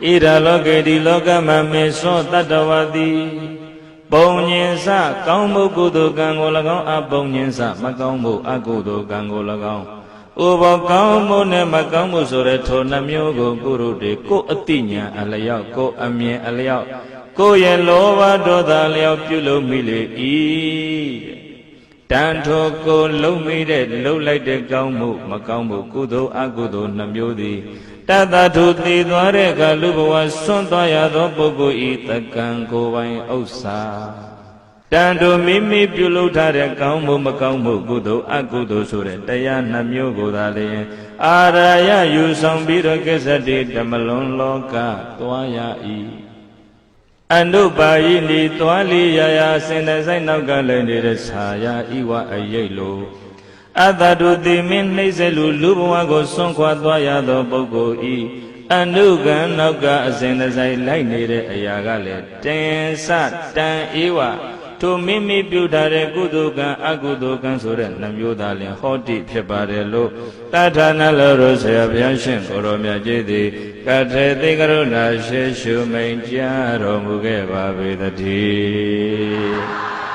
ဣဒလောကေဒီလောကမမေသောတတ္တဝတိပုံညင်စကောင်းမှုကုသိုလ်ကံကို၎င်းအပုံညင်စမကောင်းမှုအကုသိုလ်ကံကို၎င်းဥပကောင်းမှုနဲ့မကောင်းမှုဆိုတဲ့ထိုနှမျိုးကိုကုရုတွေကိုယ်အတိညာအလျောက်ကိုယ်အမြင်အလျောက်ကိုယ်ရဲ့လောဘဒေါသလျောက်ပြုလုပ်မိလေ၏ တန်ထိုကိုလုံမိတဲ့လုံလိုက်တဲ့ကောင်းမှုမကောင်းမှုကုသိုလ်အကုသိုလ်နှမျိုးသည်တတထုသေသွားတဲ့အခါလူဘဝဆွန့်သွားရသောပုဂ္ဂိုလ်ဤတကံကိုယ်ပိုင်ဥစ္စာတန်တို့မိမိပြုလုပ်ထားတဲ့ကောင်းမှုမကောင်းမှုကုသိုလ်အကုသိုလ်ဆိုတဲ့တရားနှမျိုးကိုသာလျှင်အာရယယူဆောင်ပြီးတော့ကိစ္စတိဓမ္မလွန်လောကသွားရ၏ အနုပါယိနိသွားလီယာယာစင်တဲ့ဆိုင်နောက်ကလည်းနေတဲ့ဆာယာဤဝအယိတ်လိုအတ္တတုတိမင်းနှိမ့်စေလူလူဘဝကိုဆွန့်ခွာသွားရသောပုဂ္ဂိုလ်ဤအနုကံနောက်ကအစဉ်တစိုက်လိုက်နေတဲ့အရာကလည်းတင်စတန်ဧဝ ထိုမိမိပြုထားတဲ့ကုသိုလ်ကံအကုသိုလ်ကံဆိုတဲ့နှမျိုးသားလင်ဟောတိဖြစ်ပါတယ်လို့တထာဏလောရဆရာဘုရားရှင်ကိုရောမြတ်ကြီးသည်ကထေသိကရုဏာရှိရှုမိန်ကြားတော်မူခဲ့ပါပေတည်း